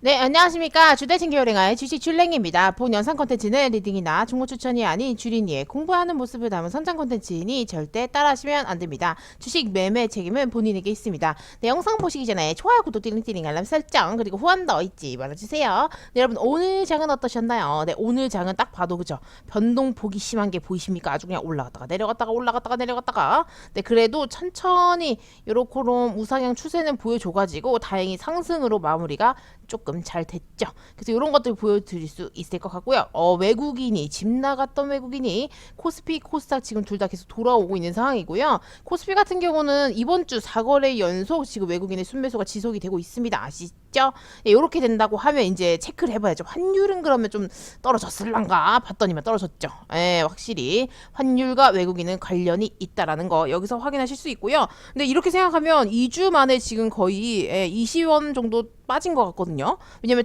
네 안녕하십니까. 주대ችን 겨울행아의 주식 줄랭입니다. 본 영상 컨텐츠는 리딩이나 종목 추천이 아닌 주린이의 공부하는 모습을 담은 선장 컨텐츠이니 절대 따라하시면 안 됩니다. 주식 매매 책임은 본인에게 있습니다. 네, 영상 보시기 전에 좋아요 구독 띠링띠링 알람 설정 그리고 후원 더 있지 말아주세요. 네, 여러분 오늘 장은 어떠셨나요? 네 오늘 장은 딱 봐도 그죠? 변동 보기 심한 게 보이십니까? 아주 그냥 올라갔다가 내려갔다가 올라갔다가 내려갔다가. 네 그래도 천천히 요렇게로 우상향 추세는 보여줘가지고 다행히 상승으로 마무리가 조금 잘 됐죠. 그래서 이런 것들 보여드릴 수 있을 것 같고요. 어, 외국인이 집 나갔던 외국인이 코스피, 코스닥 지금 둘 다 계속 돌아오고 있는 상황이고요. 코스피 같은 경우는 이번 주 4거래 연속 지금 외국인의 순매수가 지속이 되고 있습니다. 아시 죠? 예, 이렇게 된다고 하면 이제 체크를 해봐야죠. 환율은 그러면 좀 떨어졌을란가 봤더니만 떨어졌죠. 예, 확실히 환율과 외국인은 관련이 있다라는 거 여기서 확인하실 수 있고요. 근데 이렇게 생각하면 2주 만에 지금 거의 예, 20원 정도 빠진 것 같거든요. 왜냐면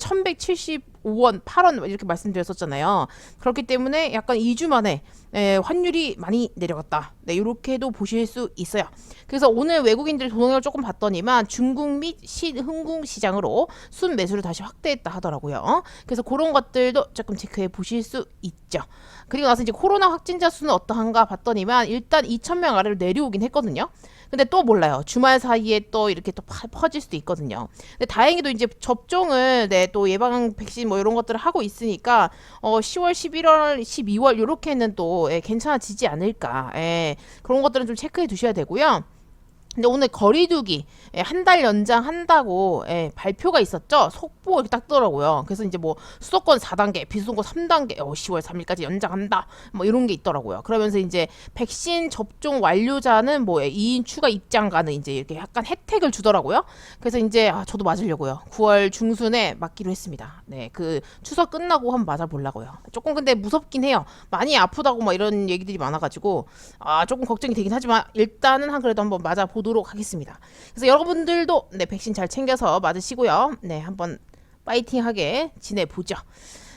1175원, 8원 이렇게 말씀드렸었잖아요. 그렇기 때문에 약간 2주 만에 예, 환율이 많이 내려갔다. 네, 이렇게도 보실 수 있어요. 그래서 오늘 외국인들 동향을 조금 봤더니만 중국 및 신흥국 시장으로 순 매수를 다시 확대했다 하더라고요. 그래서 그런 것들도 조금 체크해 보실 수 있죠. 그리고 나서 이제 코로나 확진자 수는 어떠한가 봤더니만 일단 2,000명 아래로 내려오긴 했거든요. 근데 또 몰라요. 주말 사이에 또 이렇게 또 파- 퍼질 수도 있거든요. 근데 다행히도 이제 접종을 네, 또 예방 백신 뭐 이런 것들을 하고 있으니까 어 10월, 11월, 12월 요렇게는 또 예, 괜찮아지지 않을까. 예, 그런 것들은 좀 체크해 두셔야 되고요. 근데 오늘 거리두기 예, 한달 연장한다고 예, 발표가 있었죠. 속보 이렇게 딱 뜨더라고요. 그래서 이제 뭐 수도권 4단계, 비수도권 3단계, 어, 10월 3일까지 연장한다. 뭐 이런 게 있더라고요. 그러면서 이제 백신 접종 완료자는 뭐 2인 추가 입장가는 이제 이렇게 약간 혜택을 주더라고요. 그래서 이제 아, 저도 맞으려고요. 9월 중순에 맞기로 했습니다. 네, 그 추석 끝나고 한번 맞아 보려고요. 조금 근데 무섭긴 해요. 많이 아프다고 막 이런 얘기들이 많아가지고 아 조금 걱정이 되긴 하지만 일단은 한 그래도 한번 맞아 보 도록 하겠습니다. 그래서 여러분들도 네 백신 잘 챙겨서 맞으시고요. 네 한번 파이팅하게 지내보죠.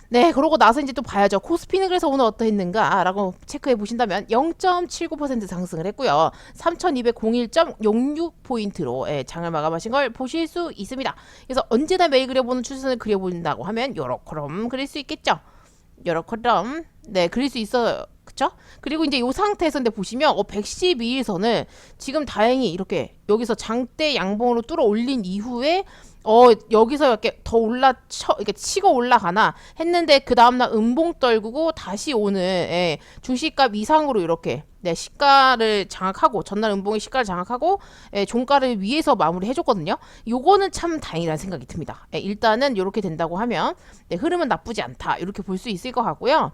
네, 그러고 나서 이제 또 봐야죠. 코스피는 그래서 오늘 어떠했는가라고 체크해 보신다면 0.79% 상승을 했고요. 3,201.06포인트로 예, 장을 마감하신 걸 보실 수 있습니다. 그래서 언제나 매일 그려보는 추세선을 그려본다고 하면 요렇게럼 그릴 수 있겠죠. 요렇게럼 네, 그릴 수 있어요. 그쵸? 그리고 이제 이 상태에서 근데 보시면 어 112일선을 지금 다행히 이렇게 여기서 장대 양봉으로 뚫어 올린 이후에 어 여기서 이렇게 더 올라 쳐 이렇게 치고 올라가나 했는데 그 다음날 음봉 떨구고 다시 오늘 예, 주식값 이상으로 이렇게 네 시가를 장악하고 전날 음봉의 시가를 장악하고 예, 종가를 위에서 마무리 해줬거든요. 요거는 참 다행이라는 생각이 듭니다. 예, 일단은 이렇게 된다고 하면 네, 흐름은 나쁘지 않다 이렇게 볼 수 있을 것 같고요.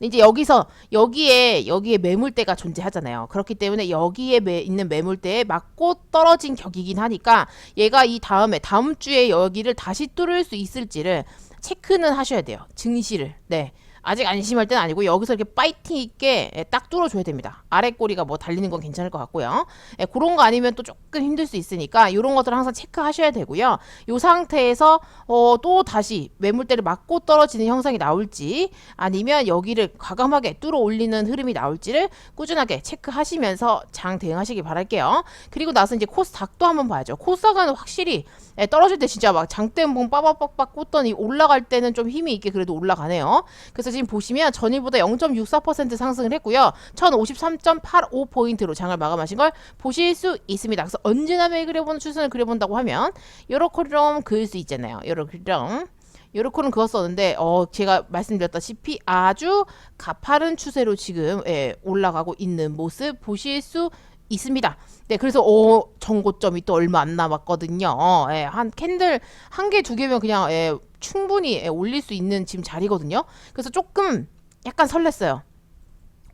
이제 여기서 여기에 여기에 매물대가 존재하잖아요. 그렇기 때문에 여기에 매, 있는 매물대에 맞고 떨어진 격이긴 하니까 얘가 이 다음에 다음 주에 여기를 다시 뚫을 수 있을지를 체크는 하셔야 돼요. 증시를. 네. 아직 안심할 때는 아니고 여기서 이렇게 파이팅 있게 예, 딱 뚫어줘야 됩니다. 아래 꼬리가 뭐 달리는 건 괜찮을 것 같고요. 예, 그런 거 아니면 또 조금 힘들 수 있으니까 이런 것들 항상 체크하셔야 되고요. 이 상태에서 어, 또 다시 매물대를 맞고 떨어지는 형상이 나올지 아니면 여기를 과감하게 뚫어 올리는 흐름이 나올지를 꾸준하게 체크하시면서 장 대응하시기 바랄게요. 그리고 나서 이제 코스닥도 한번 봐야죠. 코스닥은 확실히 예, 떨어질 때 진짜 막 장대봉 빠바빡빡 꽂더니 올라갈 때는 좀 힘이 있게 그래도 올라가네요. 그래서 지금 보시면 전일보다 0.64% 상승을 했고요. 1053.85포인트로 장을 마감하신 걸 보실 수 있습니다. 그래서 언제나 매일 그려보는 추선을 그려본다고 하면 요렇게럼 그을 수 있잖아요. 요렇게럼 요렇게는 그었었는데 어 제가 말씀드렸다시피 아주 가파른 추세로 지금 예, 올라가고 있는 모습 보실 수 있습니다. 네, 그래서 어 정고점이 또 얼마 안 남았거든요. 어, 예, 한 캔들 한 개 두 개면 그냥 예, 충분히 예, 올릴 수 있는 지금 자리거든요. 그래서 조금 약간 설렜어요.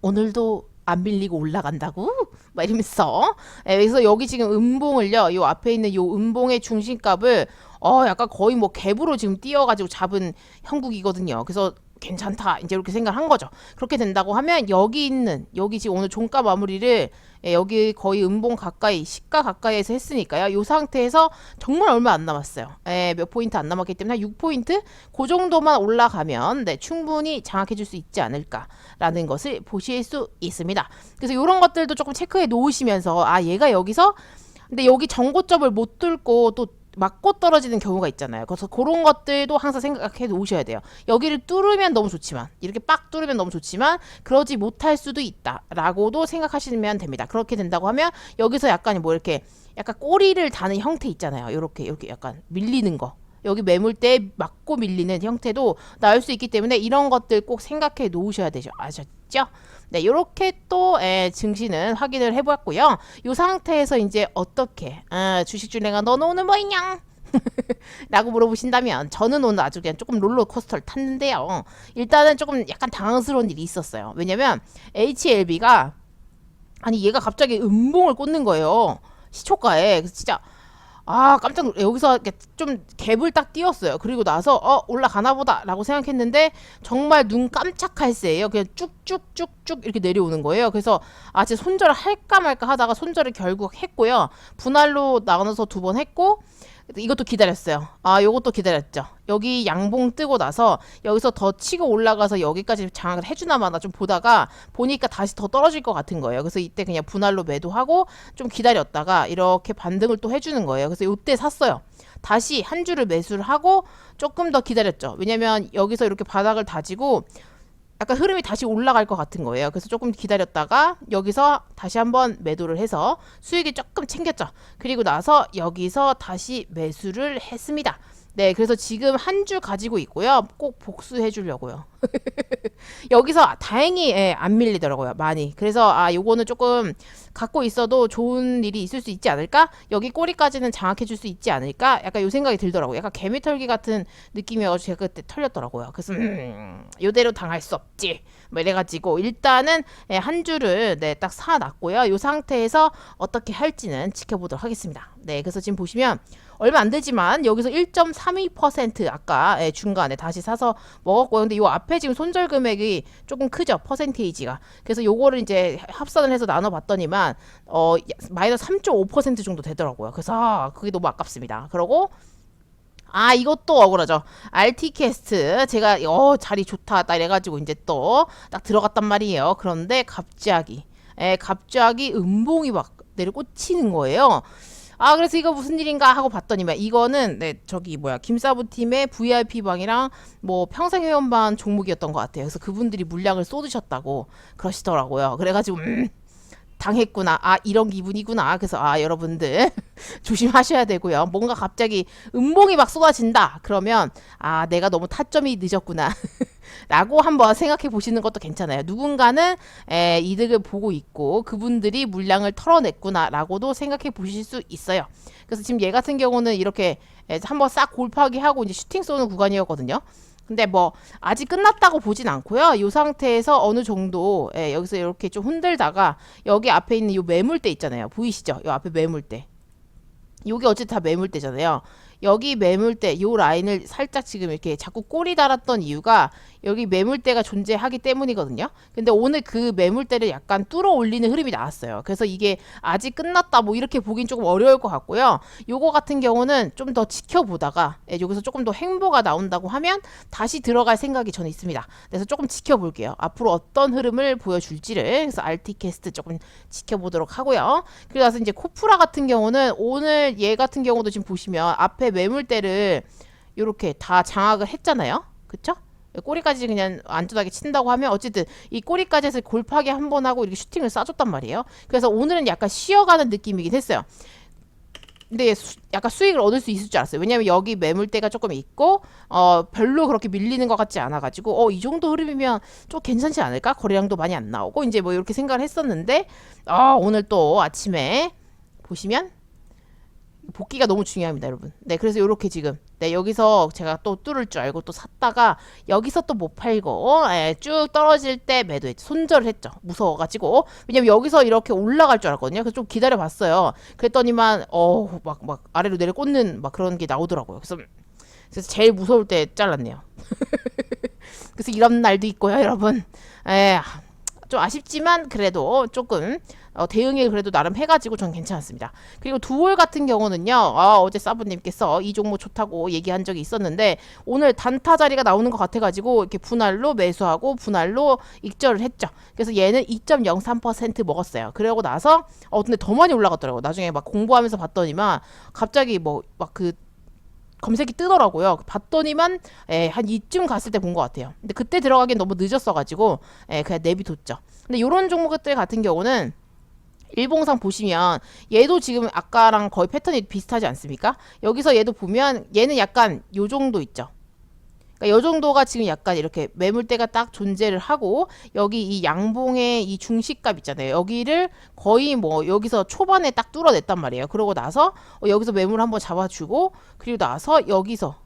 오늘도 안 밀리고 올라간다고? 막 이러면서. 예, 그래서 여기 지금 음봉을요, 요 앞에 있는 요 음봉의 중심값을 어 약간 거의 뭐 갭으로 지금 뛰어가지고 잡은 형국이거든요. 그래서 괜찮다 이제 이렇게 생각한 거죠. 그렇게 된다고 하면 여기 있는 여기 지금 오늘 종가 마무리를 예, 여기 거의 음봉 가까이 시가 가까이에서 했으니까요. 이 상태에서 정말 얼마 안 남았어요. 예, 몇 포인트 안 남았기 때문에 한 6포인트 그 정도만 올라가면 네, 충분히 장악해 줄 수 있지 않을까라는 것을 보실 수 있습니다. 그래서 이런 것들도 조금 체크해 놓으시면서 아 얘가 여기서 근데 여기 정고점을 못 뚫고 또 맞고 떨어지는 경우가 있잖아요. 그래서 그런 것들도 항상 생각해 놓으셔야 돼요. 여기를 뚫으면 너무 좋지만 이렇게 빡 뚫으면 너무 좋지만 그러지 못할 수도 있다라고도 생각하시면 됩니다. 그렇게 된다고 하면 여기서 약간 뭐 이렇게 약간 꼬리를 다는 형태 있잖아요. 이렇게 이렇게 약간 밀리는 거. 여기 매물대 맞고 밀리는 형태도 나올 수 있기 때문에 이런 것들 꼭 생각해 놓으셔야 되죠. 아셨죠? 네, 이렇게 또 에, 증시는 확인을 해보았고요. 이 상태에서 이제 어떻게 아, 주식주 내가 너는 오늘 뭐 있냐? 라고 물어보신다면 저는 오늘 아주 그냥 조금 롤러코스터를 탔는데요. 일단은 조금 약간 당황스러운 일이 있었어요. 왜냐면 HLB가 아니 얘가 갑자기 음봉을 꽂는 거예요. 시초가에. 진짜 아 깜짝 놀 여기서 이렇게 좀 갭을 딱 띄웠어요. 그리고 나서 어 올라가나 보다라고 생각했는데 정말 눈 깜짝할 새예요. 그냥 쭉쭉쭉쭉 이렇게 내려오는 거예요. 그래서 아 진짜 손절을 할까 말까 하다가 손절을 결국 했고요. 분할로 나눠서 두 번 했고 이것도 기다렸어요. 아, 요것도 기다렸죠. 여기 양봉 뜨고 나서 여기서 더 치고 올라가서 여기까지 장악을 해주나 마나 좀 보다가 보니까 다시 더 떨어질 것 같은 거예요. 그래서 이때 그냥 분할로 매도하고 좀 기다렸다가 이렇게 반등을 또 해주는 거예요. 그래서 이때 샀어요. 다시 한 주를 매수를 하고 조금 더 기다렸죠. 왜냐면 여기서 이렇게 바닥을 다지고 약간 흐름이 다시 올라갈 것 같은 거예요. 그래서 조금 기다렸다가 여기서 다시 한번 매도를 해서 수익이 조금 챙겼죠. 그리고 나서 여기서 다시 매수를 했습니다. 네, 그래서 지금 한주 가지고 있고요. 꼭 복수해 주려고요. 여기서 다행히 예, 안 밀리더라고요. 많이. 그래서 아, 요거는 조금 갖고 있어도 좋은 일이 있을 수 있지 않을까? 여기 꼬리까지는 장악해 줄 수 있지 않을까? 약간 요 생각이 들더라고요. 약간 개미털기 같은 느낌이어가지고 제가 그때 털렸더라고요. 그래서 음, 요대로 당할 수 없지. 뭐 이래가지고 일단은 예, 한 주를 네, 딱 사놨고요. 요 상태에서 어떻게 할지는 지켜보도록 하겠습니다. 네, 그래서 지금 보시면 얼마 안 되지만 여기서 1.32% 아까 예, 중간에 다시 사서 먹었고요. 근데 요 앞에 지금 손절 금액이 조금 크죠. 퍼센테이지가. 그래서 요거를 이제 합산을 해서 나눠 봤더니만 어 마이너스 3.5% 정도 되더라고요. 그래서 아, 그게 너무 아깝습니다. 그러고 아 이것도 억울하죠. RT캐스트 제가 어 자리 좋다 딱 이래가지고 이제 또 딱 들어갔단 말이에요. 그런데 갑자기 에 갑자기 음봉이 막 내려 꽂히는 거예요. 아 그래서 이거 무슨 일인가 하고 봤더니만 이거는 네 저기 뭐야 김사부 팀의 VIP 방이랑 뭐 평생 회원반 종목이었던 것 같아요. 그래서 그분들이 물량을 쏟으셨다고 그러시더라고요. 그래가지고 음, 당했구나. 아, 이런 기분이구나. 그래서 아, 여러분들 조심하셔야 되고요. 뭔가 갑자기 음봉이 막 쏟아진다. 그러면 아, 내가 너무 타점이 늦었구나. 라고 한번 생각해 보시는 것도 괜찮아요. 누군가는 에, 이득을 보고 있고 그분들이 물량을 털어냈구나라고도 생각해 보실 수 있어요. 그래서 지금 얘 같은 경우는 이렇게 에, 한번 싹 골파기 하고 이제 슈팅 쏘는 구간이었거든요. 근데 뭐 아직 끝났다고 보진 않고요. 이 상태에서 어느 정도 예, 여기서 이렇게 좀 흔들다가 여기 앞에 있는 이 매물대 있잖아요. 보이시죠? 이 앞에 매물대. 여기 어쨌든 다 매물대잖아요. 여기 매물대 요 라인을 살짝 지금 이렇게 자꾸 꼬리 달았던 이유가 여기 매물대가 존재하기 때문이거든요. 근데 오늘 그 매물대를 약간 뚫어 올리는 흐름이 나왔어요. 그래서 이게 아직 끝났다 뭐 이렇게 보긴 조금 어려울 것 같고요. 요거 같은 경우는 좀 더 지켜보다가 예, 여기서 조금 더 행보가 나온다고 하면 다시 들어갈 생각이 저는 있습니다. 그래서 조금 지켜볼게요. 앞으로 어떤 흐름을 보여줄지를 그래서 RT캐스트 조금 지켜보도록 하고요. 그리고 나서 이제 코프라 같은 경우는 오늘 얘 같은 경우도 지금 보시면 앞에 매물대를 이렇게 다 장악을 했잖아요. 그쵸? 꼬리까지 그냥 안전하게 친다고 하면 어쨌든 이 꼬리까지에서 골파기 한 번 하고 이렇게 슈팅을 쏴줬단 말이에요. 그래서 오늘은 약간 쉬어가는 느낌이긴 했어요. 근데 수, 약간 수익을 얻을 수 있을 줄 알았어요. 왜냐면 여기 매물대가 조금 있고 어 별로 그렇게 밀리는 것 같지 않아 가지고 어 이 정도 흐름이면 좀 괜찮지 않을까? 거래량도 많이 안 나오고 이제 뭐 이렇게 생각을 했었는데 어 오늘 또 아침에 보시면 복귀가 너무 중요합니다, 여러분. 네, 그래서 이렇게 지금 네 여기서 제가 또 뚫을 줄 알고 또 샀다가 여기서 또 못 팔고 예, 쭉 떨어질 때 매도했죠. 손절을 했죠. 무서워가지고 왜냐면 여기서 이렇게 올라갈 줄 알았거든요. 그래서 좀 기다려봤어요. 그랬더니만 어막 막 아래로 내려 꽂는 막 그런 게 나오더라고요. 그래서 그래서 제일 무서울 때 잘랐네요. 그래서 이런 날도 있고요, 여러분. 에, 좀 아쉽지만 그래도 조금 어, 대응을 그래도 나름 해가지고 전 괜찮았습니다. 그리고 두월 같은 경우는요, 아, 어제 사부님께서 이 종목 좋다고 얘기한 적이 있었는데 오늘 단타 자리가 나오는 것 같아가지고 이렇게 분할로 매수하고 분할로 익절을 했죠. 그래서 얘는 2.03% 먹었어요. 그러고 나서 어 근데 더 많이 올라갔더라고요. 나중에 막 공부하면서 봤더니만 갑자기 뭐 막 그 검색이 뜨더라고요. 봤더니만 예, 한 이쯤 갔을 때 본 것 같아요. 근데 그때 들어가기엔 너무 늦었어가지고 예, 그냥 내비뒀죠. 근데 이런 종목들 같은 경우는 일봉상 보시면 얘도 지금 아까랑 거의 패턴이 비슷하지 않습니까? 여기서 얘도 보면 얘는 약간 요 정도 있죠. 그러니까 요 정도가 지금 약간 이렇게 매물대가 딱 존재를 하고 여기 이 양봉의 이 중시값 있잖아요. 여기를 거의 뭐 여기서 초반에 딱 뚫어냈단 말이에요. 그러고 나서 어, 여기서 매물 한번 잡아주고 그리고 나서 여기서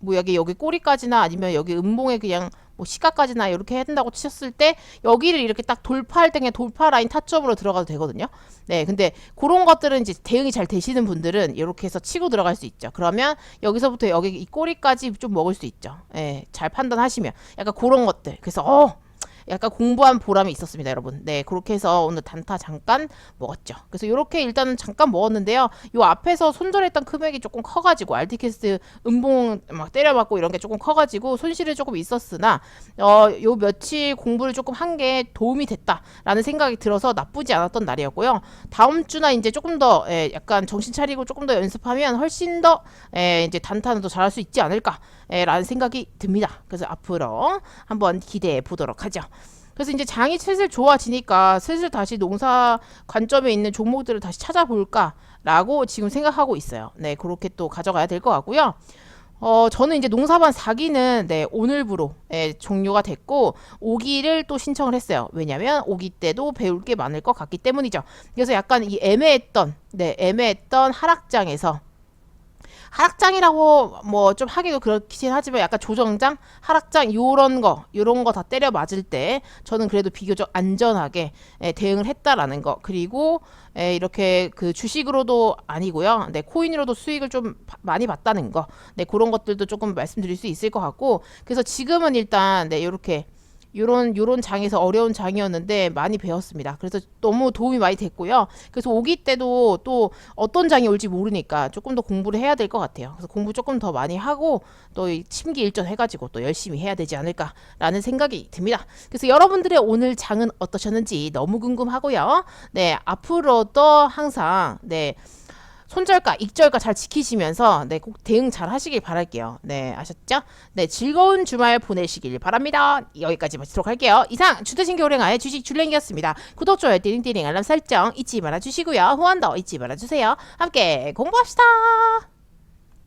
뭐 여기 여기 꼬리까지나 아니면 여기 음봉에 그냥 뭐 시가까지나 이렇게 한다고 치셨을 때 여기를 이렇게 딱 돌파할 때 그냥 돌파 라인 타점으로 들어가도 되거든요. 네, 근데 그런 것들은 이제 대응이 잘 되시는 분들은 이렇게 해서 치고 들어갈 수 있죠. 그러면 여기서부터 여기 이 꼬리까지 좀 먹을 수 있죠. 예, 잘 판단하시면 약간 그런 것들. 그래서 어. 약간 공부한 보람이 있었습니다, 여러분. 네, 그렇게 해서 오늘 단타 잠깐 먹었죠. 그래서 이렇게 일단은 잠깐 먹었는데요. 요 앞에서 손절했던 금액이 조금 커가지고 알티캐스트 음봉 막 때려맞고 이런 게 조금 커가지고 손실이 조금 있었으나 어, 요 며칠 공부를 조금 한 게 도움이 됐다라는 생각이 들어서 나쁘지 않았던 날이었고요. 다음 주나 이제 조금 더 예, 약간 정신 차리고 조금 더 연습하면 훨씬 더 예, 이제 단타는 더 잘할 수 있지 않을까라는 생각이 듭니다. 그래서 앞으로 한번 기대해 보도록 하죠. 그래서 이제 장이 슬슬 좋아지니까 슬슬 다시 농사 관점에 있는 종목들을 다시 찾아볼까라고 지금 생각하고 있어요. 네, 그렇게 또 가져가야 될 것 같고요. 어, 저는 이제 농사반 4기는 네, 오늘부로 예, 종료가 됐고 5기를 또 신청을 했어요. 왜냐면 5기 때도 배울 게 많을 것 같기 때문이죠. 그래서 약간 이 애매했던 네, 애매했던 하락장에서 하락장이라고 뭐 좀 하기도 그렇긴 하지만 약간 조정장, 하락장 요런 거, 요런 거 다 때려 맞을 때 저는 그래도 비교적 안전하게 예, 대응을 했다라는 거. 그리고 예, 이렇게 그 주식으로도 아니고요. 네, 코인으로도 수익을 좀 바- 많이 봤다는 거. 네, 그런 것들도 조금 말씀드릴 수 있을 것 같고. 그래서 지금은 일단 네, 요렇게 요런 요런 장에서 어려운 장이었는데 많이 배웠습니다. 그래서 너무 도움이 많이 됐고요. 그래서 오기 때도 또 어떤 장이 올지 모르니까 조금 더 공부를 해야 될 것 같아요. 그래서 공부 조금 더 많이 하고 또이 침기 일전 해가지고 또 열심히 해야 되지 않을까라는 생각이 듭니다. 그래서 여러분들의 오늘 장은 어떠셨는지 너무 궁금하고요. 네 앞으로도 항상 네. 손절가, 익절가 잘 지키시면서 네, 꼭 대응 잘 하시길 바랄게요. 네, 아셨죠? 네, 즐거운 주말 보내시길 바랍니다. 여기까지 마치도록 할게요. 이상 주대신교 오랭아의 주식 줄랭이였습니다. 구독, 좋아요, 띠링띠링 알람 설정 잊지 말아 주시고요. 후원도 잊지 말아 주세요. 함께 공부합시다.